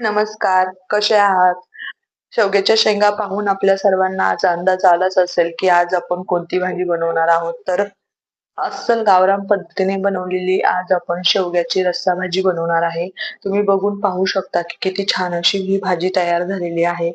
नमस्कार कसे आहात? शेवग्याच्या शेंगा पाहून आपल्या सर्वांना आज अंदाज आलाच असेल की आज आपण कोणती भाजी बनवणार आहोत. तर अस्सल गावरान पद्धतीने बनवलेली आज आपण शेवग्याची रस्सा भाजी बनवणार आहे. तुम्ही बघून पाहू शकता की किती छान अशी ही भाजी तयार झालेली आहे.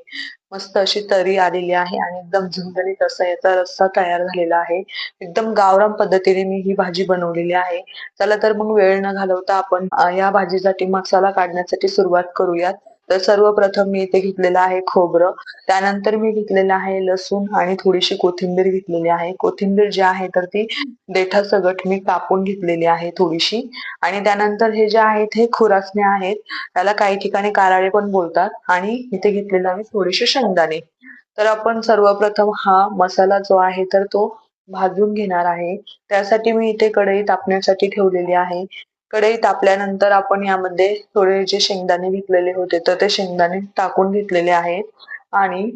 मस्त अशी तरी आलेली आहे आणि एकदम झणझणीत असा याचा रस्सा तयार झालेला आहे. एकदम गावरान पद्धतीने मी ही भाजी बनवलेली आहे. चला तर मग वेळ न घालवता आपण या भाजीसाठी मसाला काढण्यासाठी सुरुवात करूयात. तर सर्वप्रथम मी इथे घेतलेलं आहे खोबरं. त्यानंतर मी घेतलेलं आहे लसूण आणि थोडीशी कोथिंबीर घेतलेली आहे. कोथिंबीर जी आहे तर ती देठासकट मी कापून घेतलेली आहे थोडीशी. आणि त्यानंतर हे जे आहेत हे खुरासणे आहेत. त्याला काही ठिकाणी काराळे पण बोलतात. आणि इथे घेतलेलं आहे थोडेसे शेंगदाणे. तर आपण सर्वप्रथम हा मसाला जो आहे तर तो भाजून घेणार आहे. त्यासाठी मी इथे कढई तापण्यासाठी ठेवलेली आहे. कढई तापल्यानंतर आपण यामध्ये थोडे जे शेंगदाणे घेतलेले होते तर ते शेंगदाणे टाकून घेतलेले आहेत. आणि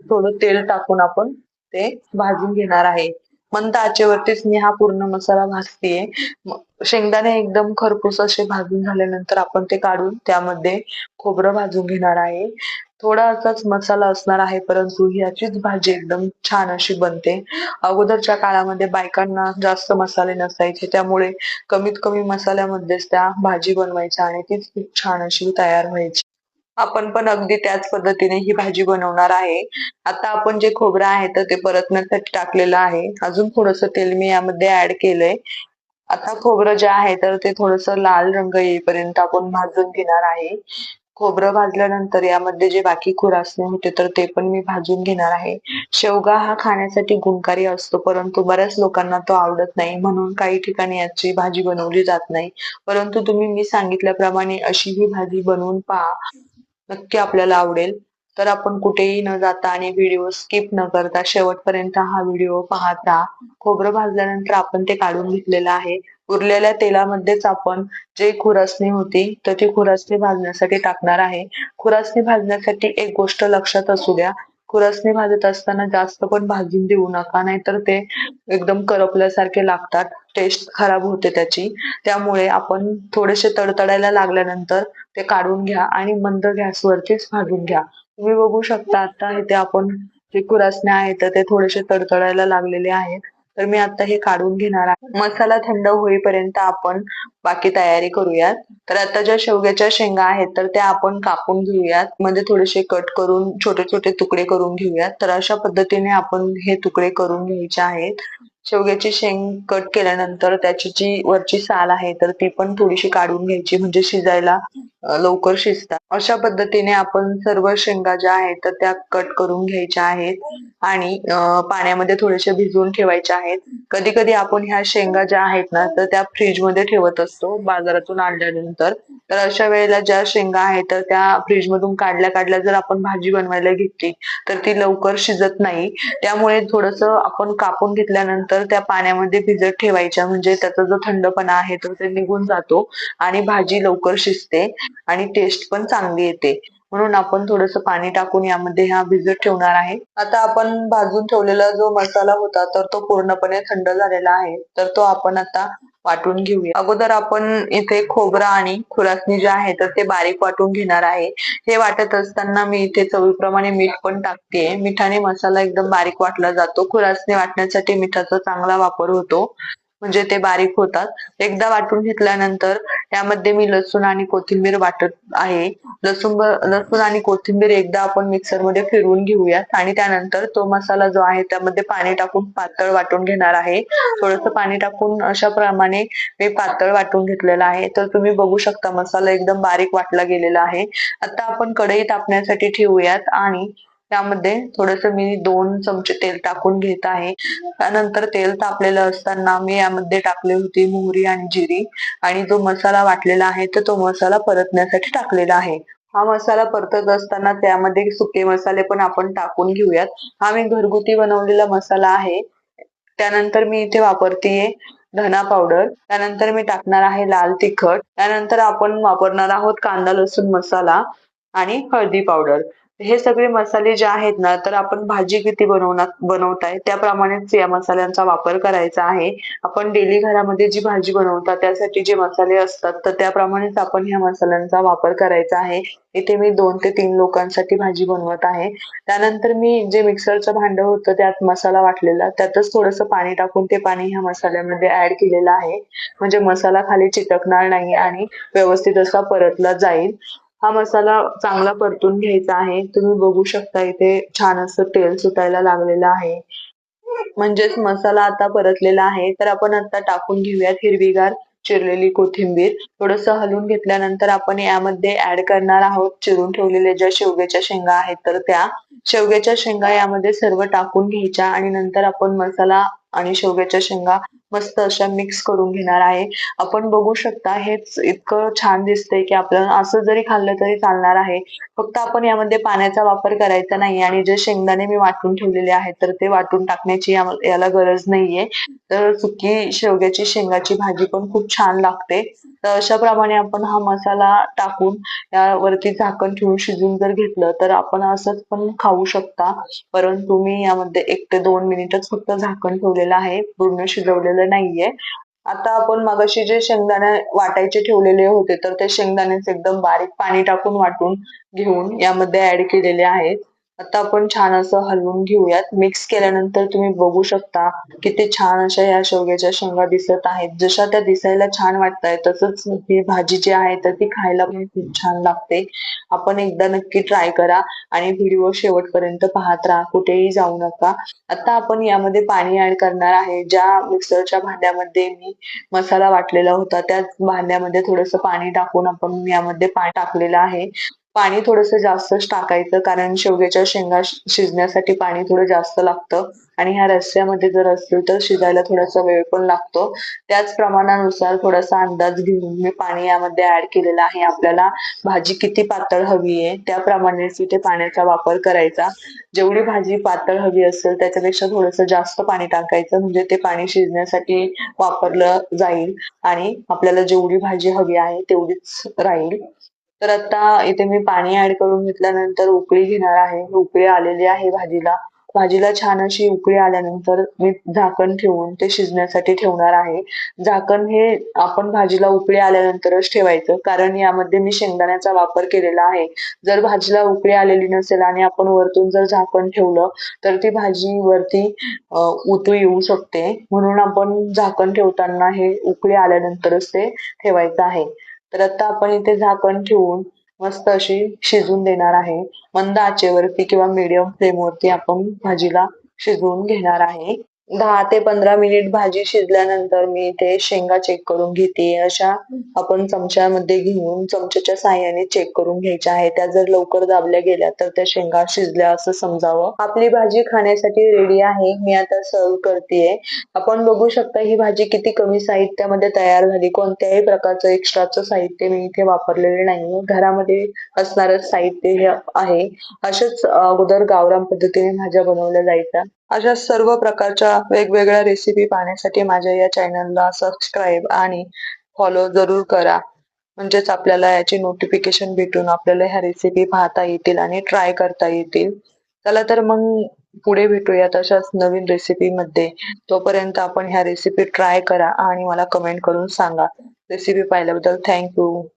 थोडं तेल टाकून आपण ते भाजून घेणार आहे. मंद आचेवरतीच मी हा पूर्ण मसाला भाजतीये. शेंगदाणे एकदम खरपूस असे भाजून झाल्यानंतर आपण ते काढून त्यामध्ये खोबरं भाजून घेणार आहे. थोडा असाच मसाला असणार आहे परंतु ह्याचीच भाजी एकदम छान अशी बनते. अगोदरच्या काळामध्ये बायकांना जास्त मसाले नसायचे त्यामुळे कमीत कमी मसाल्यामध्येच त्या भाजी बनवायच्या आणि तीच खूप छान अशी तयार व्हायची. आपण पण अगदी त्याच पद्धतीने ही भाजी बनवणार आहे. आता आपण जे खोबरं आहे तर ते परतण्यासाठी टाकलेलं आहे. अजून थोडस तेल मी यामध्ये ऍड केलंय. आता खोबरं जे आहे तर ते थोडस लाल रंग येईपर्यंत आपण भाजून घेणार आहे. खोबरं भाजल्यानंतर यामध्ये जे बाकी खुरासणे होते तर ते पण मी भाजून घेणार आहे. शेवगा हा खाण्यासाठी गुणकारी असतो परंतु बऱ्याच लोकांना तो आवडत नाही. म्हणून काही ठिकाणी याची भाजी बनवली जात नाही. परंतु तुम्ही मी सांगितल्याप्रमाणे अशी ही भाजी बनवून पहा. नक्की आपल्याला आवडेल. तर आपण कुठेही न जाता आणि व्हिडिओ स्किप न करता शेवटपर्यंत हा व्हिडिओ पाहत राहा. खोबरं भाजल्यानंतर आपण ते काढून घेतलेलं आहे. उरलेल्या तेलामध्येच आपण जे खुरासणी होती तर ती खुरासणी भाजण्यासाठी टाकणार आहे. खुरासणी भाजण्यासाठी एक गोष्ट लक्षात असू द्या. खुरासणी भाजत असताना जास्त पण भाजून देऊ नका नाहीतर ते एकदम करपल्यासारखे लागतात. टेस्ट खराब होते त्याची. त्यामुळे आपण थोडेसे तडतडायला लागल्यानंतर ते काढून घ्या आणि मंद गॅसवरतीच भाजून घ्या. तुम्ही बघू शकता आता इथे आपण जे खुरासण्या आहेत तर ते थोडेसे तडतडायला लागलेले आहेत. तर मी आता हे काढून घेणार आहे. मसाला थंड होईपर्यंत आपण बाकी तयारी करूयात. तर आता ज्या शेवग्याच्या शेंगा आहेत तर त्या आपण कापून घेऊयात. म्हणजे थोडेसे कट करून छोटे छोटे तुकडे करून घेऊयात. तर अशा पद्धतीने आपण हे तुकडे करून घ्यायचे आहेत. शेवग्याची शेंग कट केल्यानंतर त्याची जी वरची साल आहे तर ती पण थोडीशी काढून घ्यायची. म्हणजे शिजायला लवकर शिजतात. अशा पद्धतीने आपण सर्व शेंगा ज्या आहेत तर त्या कट करून घ्यायच्या आहेत. आणि पाण्यामध्ये थोडेसे भिजवून ठेवायच्या आहेत. कधी कधी आपण ह्या शेंगा ज्या आहेत ना तर त्या फ्रीजमध्ये ठेवत असतो बाजारातून आणल्यानंतर. तर अशा वेळेला ज्या शेंगा आहेत तर त्या फ्रीज मधून काढल्या काढल्या जर आपण भाजी बनवायला घेतली तर ती लवकर शिजत नाही. त्यामुळे थोडस आपण कापून घेतल्यानंतर त्या पाण्यामध्ये भिजत ठेवायच्या. म्हणजे त्याचा जो थंडपणा आहे तो ते निघून जातो आणि भाजी लवकर शिजते आणि टेस्ट पण चांगली येते. म्हणून आपण थोडस पाणी टाकून यामध्ये हा भिजत ठेवणार आहे. आता आपण भाजून ठेवलेला जो मसाला होता तर तो पूर्णपणे थंड झालेला आहे. तर तो आपण आता वाटून घेऊया. अगोदर आपण इथे खोबरा आणि खुरासणी जे आहे तर ते बारीक वाटून घेणार आहे. हे वाटत असताना मी इथे चवीप्रमाणे मीठ पण टाकते. मिठाने मसाला एकदम बारीक वाटला जातो. खुरासणी वाटण्यासाठी मिठाचा चांगला वापर होतो. म्हणजे ते बारीक होतात. एकदा वाटून घेतल्यानंतर त्यामध्ये मी लसूण आणि कोथिंबीर वाटत आहे. लसूण लसूण आणि कोथिंबीर एकदा आपण मिक्सरमध्ये फिरवून घेऊयात आणि त्यानंतर तो मसाला जो आहे त्यामध्ये पाणी टाकून पातळ वाटून घेणार आहे. थोडस पाणी टाकून अशा प्रमाणे मी पातळ वाटून घेतलेला आहे. तर तुम्ही बघू शकता मसाला एकदम बारीक वाटला गेलेला आहे. आता आपण कढई तापण्यासाठी ठेवूयात आणि त्यामध्ये थोडस मी दोन चमचे तेल टाकून घेत आहे. त्यानंतर तेल तापलेलं असताना मी यामध्ये टाकले होती मोहरी आणि जिरी. आणि जो मसाला वाटलेला आहे तर तो मसाला परतण्यासाठी टाकलेला आहे. हा मसाला परतत असताना त्यामध्ये सुके मसाले पण आपण टाकून घेऊयात. हा मी घरगुती बनवलेला मसाला आहे. त्यानंतर मी इथे वापरतेय धना पावडर. त्यानंतर मी टाकणार आहे लाल तिखट. त्यानंतर आपण वापरणार आहोत कांदा लसूण मसाला आणि हळदी पावडर. हे सगळे मसाले जे आहेत ना तर आपण भाजी किती बनवणार बनवताय? त्याप्रमाणेच या मसाल्यांचा वापर करायचा आहे. आपण डेली घरामध्ये जी भाजी बनवतात त्यासाठी जे मसाले असतात तर त्याप्रमाणेच आपण ह्या मसाल्यांचा वापर करायचा आहे. इथे मी दोन ते तीन लोकांसाठी भाजी बनवत आहे. त्यानंतर मी जे मिक्सरचं भांड होतं त्यात मसाला वाटलेला त्यातच थोडंसं पाणी टाकून ते पाणी ह्या मसाल्यामध्ये ऍड केलेलं आहे. म्हणजे मसाला खाली चिटकणार नाही आणि व्यवस्थित असा परतला जाईल. हा मसाला चांगला परतून घ्यायचा आहे. तुम्ही बघू शकता इथे छान असं तेल सुटायला लागलेलं आहे. म्हणजेच मसाला आता परतलेला आहे. तर आपण आता टाकून घेऊयात हिरवीगार चिरलेली कोथिंबीर. थोडस हलवून घेतल्यानंतर आपण यामध्ये ऍड करणार आहोत चिरून ठेवलेल्या ज्या शेवग्याच्या शेंगा आहेत तर त्या. शेवग्याच्या शेंगा यामध्ये सर्व टाकून घ्यायच्या आणि नंतर आपण मसाला आणि शेवग्याच्या शेंगा मस्त अशा मिक्स करून घेणार आहे. आपण बघू शकता हेच इतकं छान दिसतंय की आपल्याला असं जरी खाल्लं तरी चालणार आहे. फक्त आपण यामध्ये पाण्याचा वापर करायचा नाही आणि जे शेंगदाणे मी वाटून ठेवलेले आहेत तर ते वाटून टाकण्याची याला गरज नाहीये. तर सुकी शेवग्याची शेंगाची भाजी पण खूप छान लागते. तर अशाप्रमाणे आपण हा मसाला टाकून यावरती झाकण ठेवून शिजून जर घेतलं तर आपण असंच पण खाऊ शकता. परंतु मी यामध्ये एक ते दोन मिनिटच फक्त झाकण ठेवलेलं आहे. पूर्ण शिजवलेलं नाहीये. आता आपण मगाशी जे शेंगदाणे वाटायचे ठेवलेले होते तर ते शेंगदाण्याचे एकदम बारीक पाणी टाकून वाटून घेऊन यामध्ये ऍड केलेले आहेत. आता आपण छान असं हलवून घेऊयात. मिक्स केल्यानंतर तुम्ही बघू शकता किती छान अशा या शेवग्याच्या शेंगा दिसत आहेत. जशा त्या दिसायला छान वाटताय तसंच ही भाजी जी आहे तर ती खायला पण खूप छान लागते. आपण एकदा नक्की ट्राय करा आणि व्हिडिओ शेवटपर्यंत पाहत राहा. कुठेही जाऊ नका. आता आपण यामध्ये पाणी ऍड करणार आहे. ज्या मिक्सरच्या भांड्यामध्ये मी मसाला वाटलेला होता त्याच भांड्यामध्ये थोडस पाणी टाकून आपण यामध्ये पाणी टाकलेलं आहे. पाणी थोडस जास्तच टाकायचं कारण शेवग्याच्या शेंगा शिजण्यासाठी पाणी थोडं जास्त लागतं. आणि ह्या रस्स्यामध्ये जर असतील तर शिजायला थोडासा वेळ पण लागतो. त्याच प्रमाणानुसार थोडासा अंदाज घेऊन मी पाणी यामध्ये ऍड केलेला आहे. आपल्याला भाजी किती पातळ हवी आहे त्याप्रमाणेच इथे पाण्याचा वापर करायचा. जेवढी भाजी पातळ हवी असेल त्याच्यापेक्षा थोडंसं जास्त पाणी टाकायचं. म्हणजे ते पाणी शिजण्यासाठी वापरलं जाईल. आणि आपल्याला जेवढी भाजी हवी आहे तेवढीच राहील. तर आता इथे मी पाणी ऍड करून घेतल्यानंतर उकळी घेणार आहे. उकळी आलेली आहे भाजीला. भाजीला छान अशी उकळी आल्यानंतर मी झाकण ठेवून ते शिजण्यासाठी ठेवणार आहे. झाकण हे आपण भाजीला उकळी आल्यानंतरच ठेवायचं कारण यामध्ये मी शेंगदाण्याचा वापर केलेला आहे. जर भाजीला उकळी आलेली नसेल आणि आपण वरतून जर झाकण ठेवलं तर ती भाजी वरती उतू येऊ शकते. म्हणून आपण झाकण ठेवताना हे उकळी आल्यानंतरच ते ठेवायचं आहे. तर आता आपण इथे झाकण ठेवून मस्त अशी शिजून देणार आहे. मंद आचेवरती किंवा मीडियम फ्लेम वरती आपण भाजीला शिजवून घेणार आहे. दहा ते पंधरा मिनिट भाजी शिजल्यानंतर मी इथे शेंगा चेक करून घेते. अशा आपण चमच्यामध्ये घेऊन चमच्याच्या साह्याने चेक करून घ्यायच्या आहे त्या जर लवकर दाबल्या गेल्या तर त्या शेंगा शिजल्या असं समजावं. आपली भाजी खाण्यासाठी रेडी आहे. मी आता सर्व करतेय आपण बघू शकता ही भाजी किती कमी साहित्यामध्ये तयार झाली. कोणत्याही प्रकारचं एक्स्ट्राचं साहित्य मी इथे वापरलेले नाही घरामध्ये असणारं साहित्य हे आहे. अशाच अगोदर गावरान पद्धतीने भाज्या बनवल्या जायच्या. अशा सर्व प्रकारच्या वेगवेगळ्या रेसिपी पाहण्यासाठी माझ्या या चॅनलला सबस्क्राईब आणि फॉलो जरूर करा. म्हणजेच आपल्याला याचे नोटिफिकेशन भेटून आपल्याला ह्या रेसिपी पाहता येतील आणि ट्राय करता येतील. चला तर मग पुढे भेटूयात अशाच नवीन रेसिपी मध्ये. तोपर्यंत आपण ह्या रेसिपी ट्राय करा आणि मला कमेंट करून सांगा. रेसिपी पाहिल्याबद्दल थँक्यू